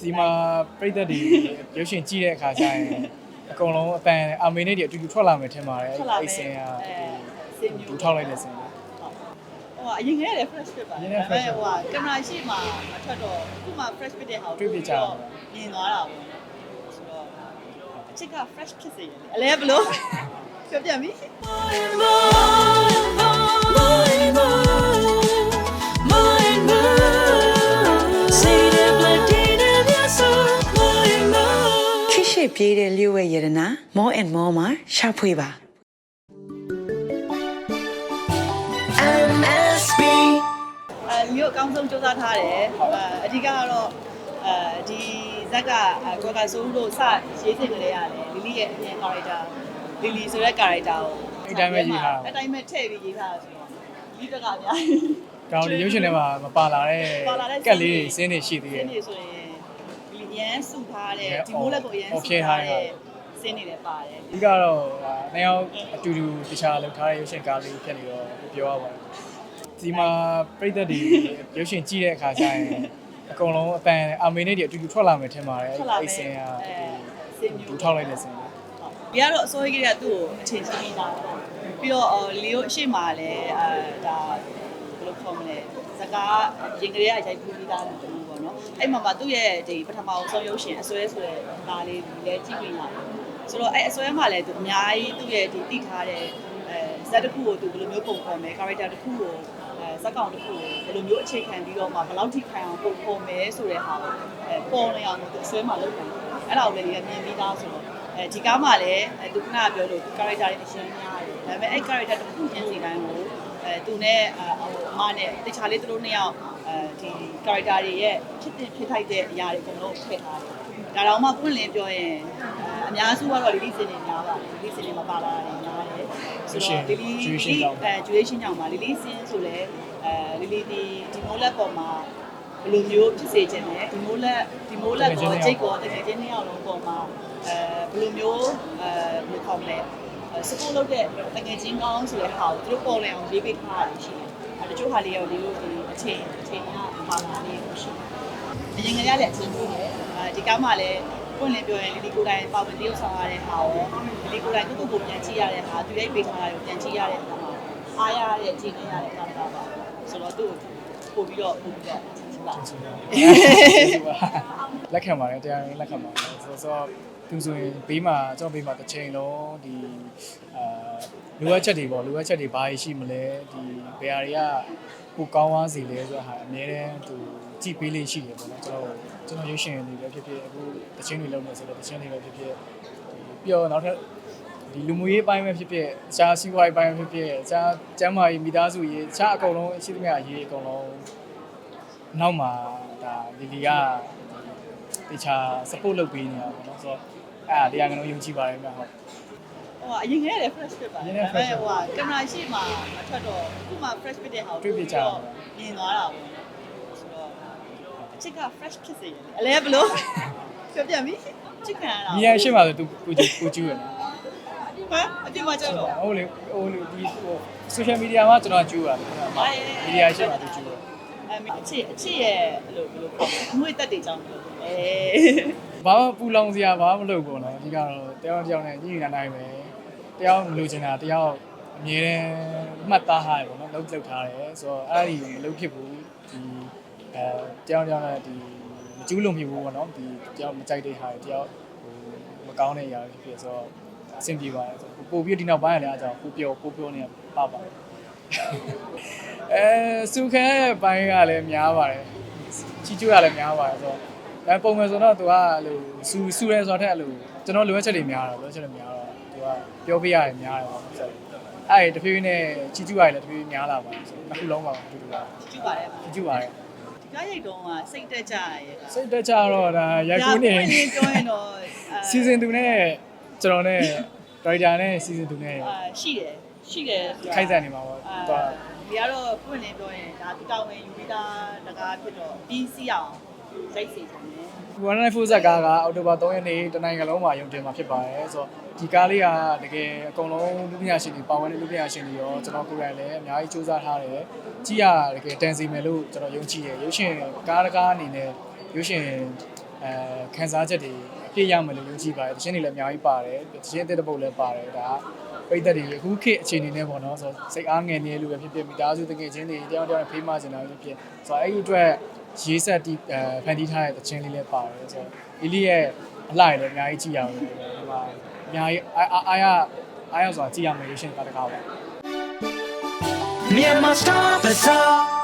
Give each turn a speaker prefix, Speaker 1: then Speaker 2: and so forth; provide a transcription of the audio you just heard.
Speaker 1: ဒီမှာပြည်သက်တွေရုပ်ရှင်ကြည့်တဲ့အခါကျရင်အကုန်လုံးအပန်အာမေနဲ့တွေအတူတူထွက်လာမယ်ထင်ပါတယ်
Speaker 2: ထွက်လာမယ်
Speaker 1: အဲ့စင်က
Speaker 2: အဲစင်မျိုး
Speaker 1: တူထောက်လိုက်တဲ့စင်
Speaker 2: ဟိုအရင်ကတည်းက fresh ဖြစ်ပါ
Speaker 1: အရင်က fresh
Speaker 2: ဟိုကကင်မရာရှိမှမထွက်တော့အခုမှ fresh ဖြစ်တဲ့ဟာ
Speaker 1: တွေ့ပြကြတယ်
Speaker 2: မြင်သွားတာပေါ့ဆိုတော့အချစ်က fresh ဖြစ်စေရတယ်အလဲဘလို့ပြောပြပြီ
Speaker 3: ရှိပြေးတဲ့လျှို့ဝဲရတနာ more and more မှာရှာဖွေပါ MSB
Speaker 2: အဲမြို့အကောင်းဆုံးစူးစမ်းထားတယ်အဲအဓိကကတော့အဲဒီဇက်ကကွာကဆိုးလို့စရေးစင်ကလေးရတယ်လီလီရဲ့အမြင် character လီလီဆိုတဲ့ character ကို
Speaker 1: အဲ့တိုင်းပဲရေးထားတာ
Speaker 2: အဲ့တိုင်းပဲထည့်ပြီးရေးထားတာဆိုတော့ဒီတကအများ
Speaker 1: ဒါတော့ဒီရုပ်ရှင်ထဲမှာမပါလာတဲ့
Speaker 2: ပါလာတဲ့
Speaker 1: ကက်လေးတွေစင်းတွေရှိသေး
Speaker 2: စ
Speaker 1: တယ်
Speaker 2: င်းနေဆိုရင် ဒီရန်စုထားတဲ့
Speaker 1: ရန်
Speaker 2: ဒီမိုးလက်ကိုရန်
Speaker 1: အော်
Speaker 2: စု
Speaker 1: ဖြည့်
Speaker 2: ထား
Speaker 1: ထားတဲ့
Speaker 2: တဲ့စင်းနေလည်းပါတယ်
Speaker 1: အဓိကတော့ဟာနှစ်ယောက်အတူတူတခြားလောက်ထားတဲ့ရုပ်ရှင်ကားလေးဖြစ်နေတော့ပြောရပါတယ်ဒီမှာပြည်သက်တွေရုပ်ရှင်ကြည့်တဲ့အခါကျရင်အကုန်လုံးအပန်အာမေနဲ့တွေအတူတူထွက်လာမယ်ထင်ပါတယ်
Speaker 2: ထွက်လာမယ်
Speaker 1: အဲ့စင်က
Speaker 2: အဲစင်းမျိုး
Speaker 1: တူထောက်လိုက်တဲ့စင်
Speaker 2: ဒီကတော့အစိုးရကြီးကသူ့ကိုအထင်ကြီးနေတာပြီးတော့အော်လီယိုအရှိမလည်းအဲဒါဘယ်လိုခေါ်မလဲစကားရင်ကလေးအရိုက်ပူပြီးသားလို့တူ ပေါ့နော်အဲ့မှာမှသူ့ရဲ့ဒီပထမဆုံးရုပ်ရှင်အစွဲဆိုတဲ့ဒါလေးလည်းကြည့်ပြီးရတယ်ဆိုတော့အဲ့အစွဲမှာလည်းသူအများကြီးသူ့ရဲ့ဒီတိထားတဲ့အဲဇက်တစ်ခုကိုသူဘယ်လိုမျိုးပုံဖော်မယ် character တစ်ခုကိုအဲဇက်ကောင်တစ်ခုကိုဘယ်လိုမျိုးအခြေခံပြီးတော့မှဘယ်လောက်ထိခံအောင်ပုံဖော်မယ်ဆိုတဲ့ဟာကိုအဲပေါ်နေအောင်သူအစွဲမှာလုပ်တယ်အဲ့ဒါကိုလည်းဒီကမြင်ပြီးသားဆိုတော့ အဲဒီကားမှာလည်းအဲသူကနာပြောလို့ character တွေအရှင်းများတယ်ဒါပေမဲ့အဲ့ character တစ်ခုချင်းစီတိုင်းကိုအဲသူနဲ့အဟိုအမနဲ့တခြားလေးသူတို့နှစ်ယောက်အဲဒီ character တွေရဲ့ဖြစ်တင်ဖြစ်ထိုက်တဲ့အရာတွေအကုန်လုံးထည့်ထားတယ်ဒါတော့မှပွင့်လင်းပြောရင်အဲအများစုကတော့လီလီစင်နေများပါတယ်လီလီစင်နေမပါလာတာတွေများတယ်ဆိုတော့လီလီအဲဂျူရေးရှင်းကြောင်ပါလီလီစင်ဆိုလဲအဲလီလီဒီဒီမိုးလက်ပေါ်မှာ ဘယ်လိုမျိုးဖြစ်စေခြင်းလဲဒီမိုးလက်ဒီမိုးလက်ပေါ်ဂျိတ်ပေါ်တကယ်ချင်းနှစ်ယောက်လုံးပေါ်မှာအဲဘယ်လိုမျိုးအဲဘယ်လိုခေါ်မလဲစပို့လုပ်တဲ့တကယ်ချင်းကောင်းဆိုတဲ့ဟာကိုသူတို့ပေါ်လဲအောင်ရေးပေးထားတာရှိတယ်အဲတချို့ဟာလေးရောဒီလိုဒီအချိန်အချိန်ကပါလာလေးရှိတယ်အရင်ကတည်းကလည်းအချင်းကြီးတယ်အဲဒီကားမှလည်းပွင့်လင်းပြောရင်လီလီကိုတိုင်းပါဝင်တရုပ်ဆောင်ရတဲ့ဟာရောလီလီကိုတိုင်းကိုကိုကိုပြန်ကြည့်ရတဲ့ဟာသူရဲ့ပေးထားတာကိုပြန်ကြည့်ရတဲ့ဟာမှာအားရတဲ့အခြေအနေရတဲ့ကားပါပါဆိုတော့သူ့ကိုပို့ပြီးတော့ပို့ပြီးတော့ ချစ်ပါ
Speaker 1: လက်ခံပါတယ်တရားရင်လက်ခံပါတယ်ဆိုတော့သူဆိုရင်ဘေးမှာကျွန်တော်ဘေးမှာတစ်ချိန်လုံးဒီအာလိုအပ်ချက်တွေပေါ့လိုအပ်ချက်တွေဘာရှိမလဲဒီဘယ်ဟာတွေကကိုကောင်းသွားစီလဲဆိုတော့ဟာအများတန်းသူကြည့်ပေးလေးရှိတယ်ပေါ့နော်ကျွန်တော်ကျွန်တော်ရုပ်ရှင်တွေပဲဖြစ်ဖြစ်အခုတချင်းတွေလုပ်နေဆိုတော့တချင်းတွေပဲဖြစ်ဖြစ်ပြီးတော့နောက်ထပ်ဒီလူမှုရေးပိုင်းပဲဖြစ်ဖြစ်အခြားစီးပွားရေးပိုင်းပဲဖြစ်ဖြစ်အခြားကျမ်းမာရေးမိသားစုရေးအခြားအကုန်လုံးရှိသမျှရေးအကုန်လုံး နောက်မှာဒါလီလီကတခြား support လုပ်ပေးနေတာပေါ့နော်ဆိုတော့အဲ့ဒါတရားငလုံးယုံကြည်ပါတယ်ခင်ဗျဟုတ်
Speaker 2: ဟိုအရင်ကတည်းက fresh ဖြစ်ပါ
Speaker 1: အရင်
Speaker 2: တယ်
Speaker 1: က fresh
Speaker 2: ဟိုကကင်မရာရှိမှမထွက်တော့အခုမှ fresh ဖြစ်တဲ့ဟာ
Speaker 1: တွေ့ပြကြတယ်
Speaker 2: မြင်သွားတာပေါ့ဆိုတော့အချစ်က fresh ဖြစ်စေရတယ်အလဲဘလို့ပြောပြပြီချစ်ခံရတာ
Speaker 1: ညီရရှိမှဆိုသူကိုကြည့်ကိုကြည့်ရနော်
Speaker 2: ဟမ်အပြင်မှာကြောက်တော့
Speaker 1: ဟုတ်လေဟိုလေဒီဟို social media မှာကျွန်တော်ကြည့်ရတယ်မီဒီယာရှိမှသူကြည့်ရ
Speaker 2: အမေအချစ်အချစ်ရဲ့အဲ့လိုဘယ်လိုခေါ်လဲအမွေတက်တွေကြောင်းလို့အဲ
Speaker 1: ဘာမှပူလောင်စရာဘာမှမလုပ်ဘူးနော်အဓိကတော့တယောက်တစ်ယောက်နဲ့ညီညီနိုင်နိုင်ပဲတယောက်မလို့ချင်တာတယောက်အမြဲတမ်းမှတ်သားထားတယ်ပေါ့နော်လုပ်လုပ်ထားတယ်ဆိုတော့အဲ့ဒီမလုပ်ဖြစ်ဘူးဒီအဲတယောက်တစ်ယောက်နဲ့ဒီမကျူးလွန်ဖြစ်ဘူးပေါ့နော်ဒီတယောက်မကြိုက်တဲ့ဟာတွေတယောက်ဟိုမကောင်းတဲ့အရာတွေဖြစ်ဖြစ်ဆိုတော့အဆင်ပြေပါတယ်ဆိုပို့ပြီးဒီနောက်ပိုင်းရလည်းအကြောင်းပို့ပြောပို့ပြောနေပါပါ အဲစုခဲပိုင်းကလည်းများပါတယ်ချီကျူးရလည်းများပါတယ်ဆိုတော့အဲပုံမှန်ဆိုတော့သူကအဲ့လိုစူစူရဲဆိုတော့အဲ့လိုကျွန်တော်လိုအပ်ချက်တွေများတယ်လိုအပ်ချက်တွေများတော့သူကပြောပြရတယ်များတယ်ပေါ့ဆိုတော့အဲ့တဖြည်းဖြည်းနဲ့ချီကျူးရတယ်တဖြည်းဖြည်းများလာပါတယ်ဆိုတော့နှစ်ခုလုံးပါတူတူပါ
Speaker 2: ကျူပါတယ်
Speaker 1: ချီကျူးပါတယ်
Speaker 2: ဒီကားရိုက်တုံးကစိတ်တက်ကြရဲ့က
Speaker 1: စိတ်တက်ကြတော့ဒါရိုက်ကူးနေ
Speaker 2: ပြောရင်တော့
Speaker 1: စီဇန်2နဲ့ကျွန်တော်နဲ့ဒါရိုက်တာနဲ့စီဇန်2နဲ့
Speaker 2: အာရှိတယ် ရှိတယ်
Speaker 1: ခိုက်စံနေမှာပေါ့
Speaker 2: အာ
Speaker 1: သွား
Speaker 2: ဒီကတော့ဖွင့်နေပြောရင်ဒါဒီတောင်ဝင်ယူပြီးသားတကားဖြစ်တော့ပြီးစီအောင်ရိုက်စီချင်တယ်
Speaker 1: 194ဇက်ကားကအောက်တိုဘာ3ရက်နေ့တနိုင်ငံလုံးမှာရုံတင်မှာဖြစ်ပါတယ်ဆိုတော့ဒီကားလေးကတကယ်အကုန်လုံးလူပညာရှင်တွေပါဝင်တဲ့လူပညာရှင်တွေရောကျွန်တော်ကိုယ်တိုင်လည်းအများကြီးစူးစမ်းထားတယ်ကြည့်ရတကယ်တန်စီမယ်လို့ကျွန်တော်ယုံကြည်တယ်ရုပ်ရှင်ကားတကားအနေနဲ့ရုပ်ရှင်အဲခံစားချက်တွေအပြည့်ရမယ်လို့ယုံကြည်ပါတယ်တခြင်းတွေလည်းအများကြီးပါတယ်တခြင်းအသက်တပုတ်လည်းပါတယ်ဒါက ပိတ်သက်တွေအခုခေတ်အခြေအနေနဲ့ပေါ့နော်ဆိုတော့စိတ်အားငယ်နေလို့ပဲဖြစ်ဖြစ်မိသားစုတကယ်ချင်းတွေတယောက်တယောက်ဖေးမစင်တာဖြစ်ဖြစ်ဆိုတော့အဲ့ဒီအတွက်ရေးဆက်တီးအဲဖန်တီးထားတဲ့တခြင်းလေးလည်းပါတယ်ဆိုတော့အီလီရဲ့အလှရလည်းအများကြီးကြည့်ရအောင်ဒီမှာအများကြီးအားအားရအားရဆိုတာကြည့်ရမယ်လို့ရှင်းတာတကားပါ
Speaker 4: Myanmar Star Bazaar